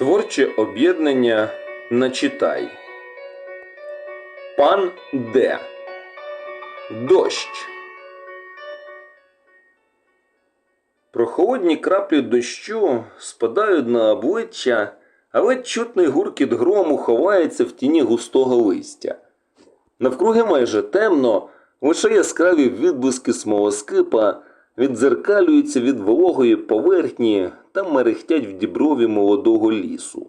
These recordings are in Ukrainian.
Творче об'єднання Начитай. Пан Д. Дощ. Прохолодні краплі дощу спадають на обличчя, але чутний гуркіт грому ховається в тіні густого листя. Навкруги майже темно, лише яскраві відблиски смолоскипа віддзеркалюються від вологої поверхні та мерехтять в діброві молодого лісу.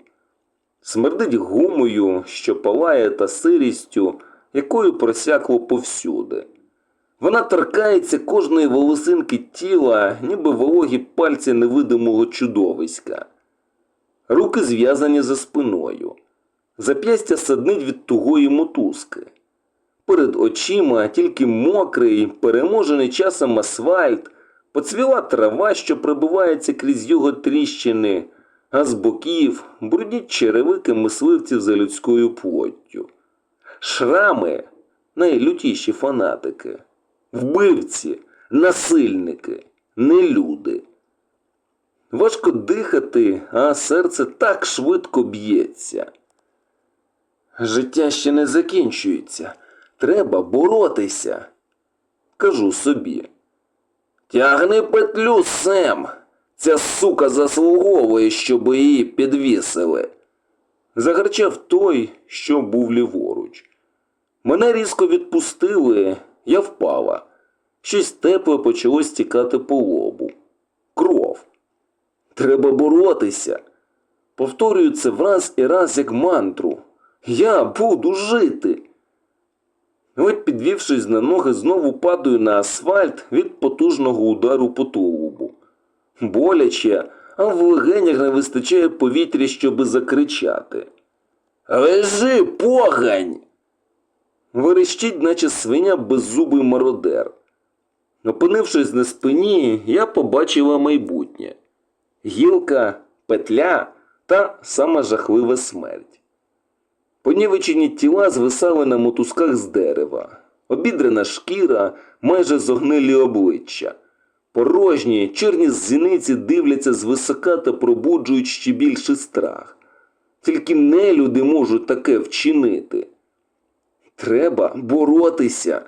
Смердить гумою, що палає та сирістю, якою просякло повсюди. Вона торкається кожної волосинки тіла, ніби вологі пальці невидимого чудовиська. Руки зв'язані за спиною. Зап'ястя саднить від тугої мотузки. Перед очима тільки мокрий, переможений часом асфальт, поцвіла трава, що пробивається крізь його тріщини, а з боків брудні черевики мисливців за людською плоттю. Шрами найлютіші фанатики, вбивці, насильники, нелюди. Важко дихати, а серце так швидко б'ється. Життя ще не закінчується. Треба боротися. Кажу собі. Тягни петлю, Сем. Ця сука заслуговує, щоб її підвісили. Загарчав той, що був ліворуч. Мене різко відпустили, я впала. Щось тепле почало стікати по лобу. Кров. Треба боротися. Повторюю це враз і раз як мантру. Я буду жити. От, підвівшись на ноги, знову падаю на асфальт від потужного удару по тулубу. Боляче, а в легенях не вистачає повітря, щоби закричати. Лежи, погань! Верещить, наче свиня беззубий мародер. Опинившись на спині, я побачила майбутнє. Гілка, петля та сама жахлива смерть. Понівечені тіла звисали на мотузках з дерева, обідрана шкіра, майже зогнилі обличчя. Порожні, чорні зіниці дивляться звисока та пробуджують ще більший страх. Тільки нелюди можуть таке вчинити. Треба боротися.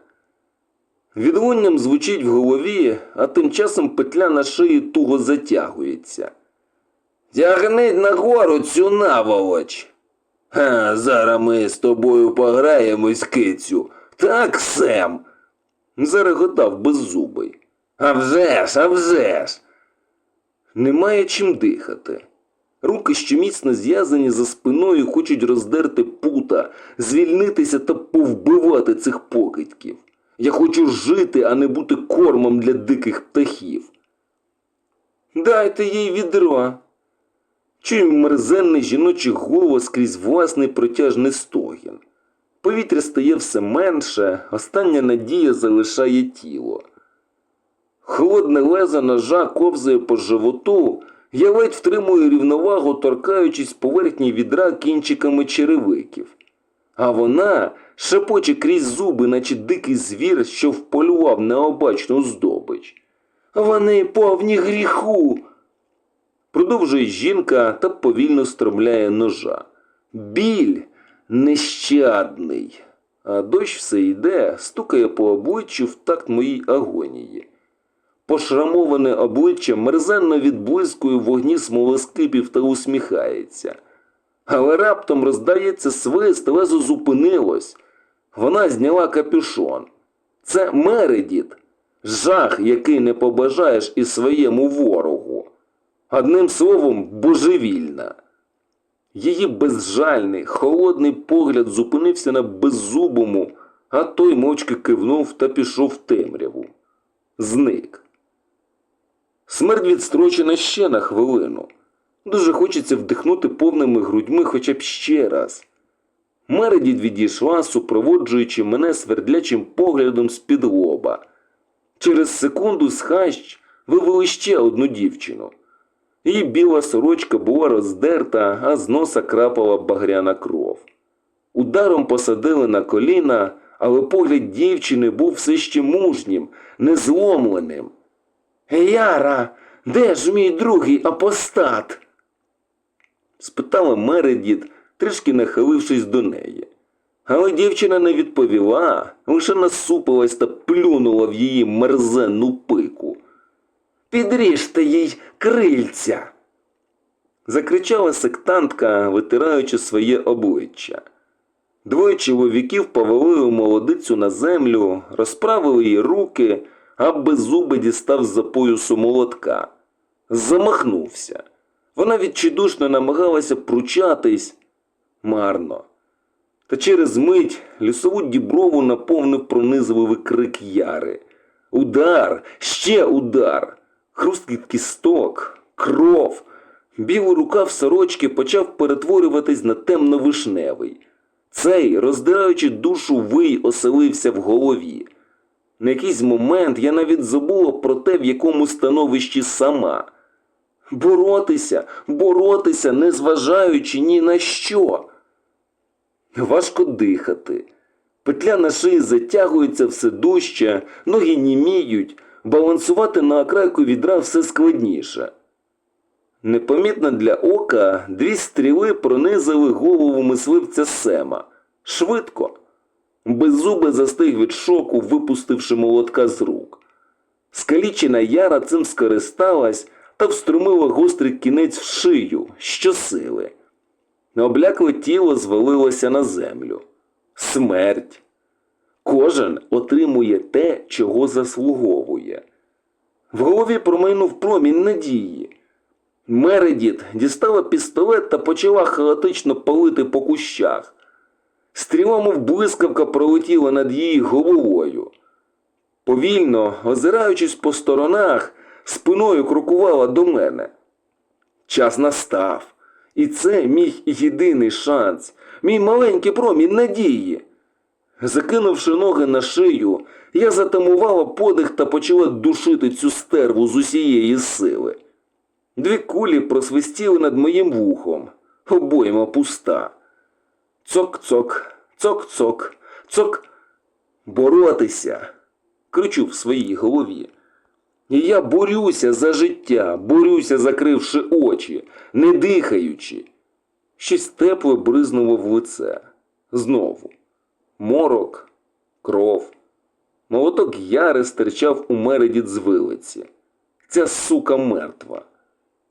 Відлунням звучить в голові, а тим часом петля на шиї туго затягується. Тягніть нагору цю наволоч. Ха, зараз ми з тобою пограємось, кицю. Так, Сем. Зареготав беззубий. А вже ж, а вже ж. Немає чим дихати. Руки, що міцно зв'язані за спиною, хочуть роздерти пута, звільнитися та повбивати цих покидьків. Я хочу жити, а не бути кормом для диких птахів. Дайте їй відро. Чую мерзенний жіночий голос крізь власний протяжний стогін. Повітря стає все менше, остання надія залишає тіло. Холодне лезо ножа ковзає по животу, я ледь втримую рівновагу, торкаючись поверхні відра кінчиками черевиків. А вона шепоче крізь зуби, наче дикий звір, що вполював необачну здобич. Вони повні гріху. Продовжує жінка та повільно стромляє ножа. Біль нещадний. А дощ все йде, стукає по обличчю в такт моїй агонії. Пошрамоване обличчя мерзенно відблискує вогні смолоскипів та усміхається. Але раптом роздається свист, лезо зупинилось. Вона зняла капюшон. Це Мередіт, жах, який не побажаєш і своєму ворогу. Одним словом, божевільна. Її безжальний, холодний погляд зупинився на беззубому, а той мовчки кивнув та пішов в темряву. Зник. Смерть відстрочена ще на хвилину. Дуже хочеться вдихнути повними грудьми хоча б ще раз. Мередіт відійшла, супроводжуючи мене свердлячим поглядом з-під лоба. Через секунду з хащ вивели ще одну дівчину. Її біла сорочка була роздерта, а з носа крапала багряна кров. Ударом посадили на коліна, але погляд дівчини був все ще мужнім, незломленим. Яра, де ж мій другий апостат? спитала Мередіт, трішки нахилившись до неї. Але дівчина не відповіла, лише насупилась та плюнула в її мерзенну пику. Підріжте їй крильця. закричала сектантка, витираючи своє обличчя. Двоє чоловіків повалили молодицю на землю, розправили їй руки, а беззубий дістав з-за поясу молотка. Замахнувся. Вона відчайдушно намагалася пручатись марно. Та через мить лісову діброву наповнив пронизливий крик Яри. Удар, ще удар, хрусткіт кісток, кров. Білий рукав сорочки почав перетворюватись на темно-вишневий. Цей, роздираючи душу вий, оселився в голові. На якийсь момент я навіть забула про те, в якому становищі сама. Боротися, боротися, незважаючи ні на що. Важко дихати. Петля на шиї затягується все дужче, ноги німіють, балансувати на окрайку відра все складніше. Непомітно для ока дві стріли пронизали голову мисливця Сема. Швидко. Беззубе застиг від шоку, випустивши молотка з рук. Скалічена яра цим скористалась та вструмила гострий кінець в шию, щосили. Облякле тіло звалилося на землю. Смерть. Кожен отримує те, чого заслуговує. В голові промайнув промінь надії. Мередіт дістала пістолет та почала хаотично палити по кущах. Стріла, мов блискавка, пролетіла над її головою. Повільно, озираючись по сторонах, спиною крокувала до мене. Час настав. І це мій єдиний шанс, мій маленький промінь надії. Закинувши ноги на шию, я затамувала подих та почала душити цю стерву з усієї сили. Дві кулі просвистіли над моїм вухом, обойма пуста. Цок-цок, цок-цок, цок. Боротися. кричу в своїй голові. Я борюся за життя, борюся, закривши очі, не дихаючи. Щось тепле бризнуло в лице. Знову. Морок, кров. Молоток яри стирчав у мереді з вилиці. Ця сука мертва.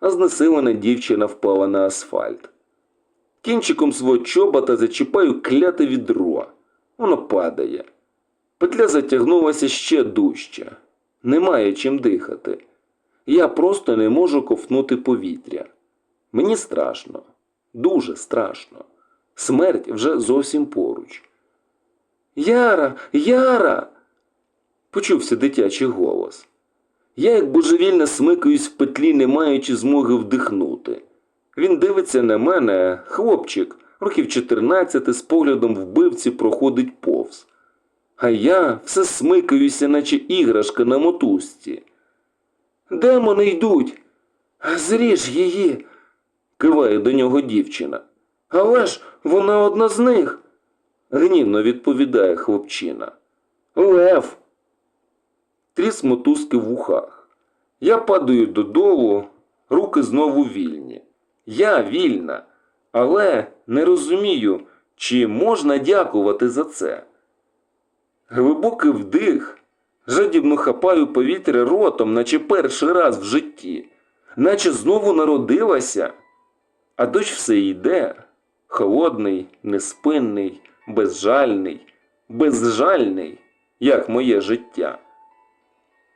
А знесилена дівчина впала на асфальт. Кінчиком свого чобота зачіпаю кляте відро. Воно падає. Петля затягнулася ще дужче. Немає чим дихати. Я просто не можу ковтнути повітря. Мені страшно, дуже страшно. Смерть вже зовсім поруч. Яра, Яра. почувся дитячий голос. Я, як божевільно смикаюсь в петлі, не маючи змоги вдихнути. Він дивиться на мене, хлопчик, років 14 з поглядом вбивці проходить повз. А я все смикаюся, наче іграшка на мотузці. Демони йдуть. Зріж її, киває до нього дівчина. Але ж вона одна з них, гнівно відповідає хлопчина. Лев. Тріс мотузки в ухах. Я падаю додолу, руки знову вільні. Я вільна, але не розумію, чи можна дякувати за це. Глибокий вдих, жадібно хапаю повітря ротом, наче перший раз в житті, наче знову народилася, а дощ все йде, холодний, неспинний, безжальний, безжальний, як моє життя.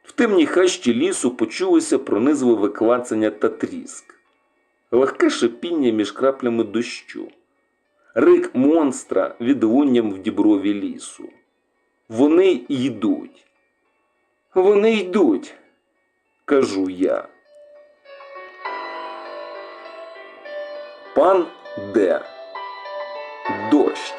В темній хащі лісу почулося пронизливе клацання та тріск, легке шипіння між краплями дощу, рик монстра відлунням в діброві лісу. Вони йдуть. Вони йдуть, кажу я. Пан Д. Дощ.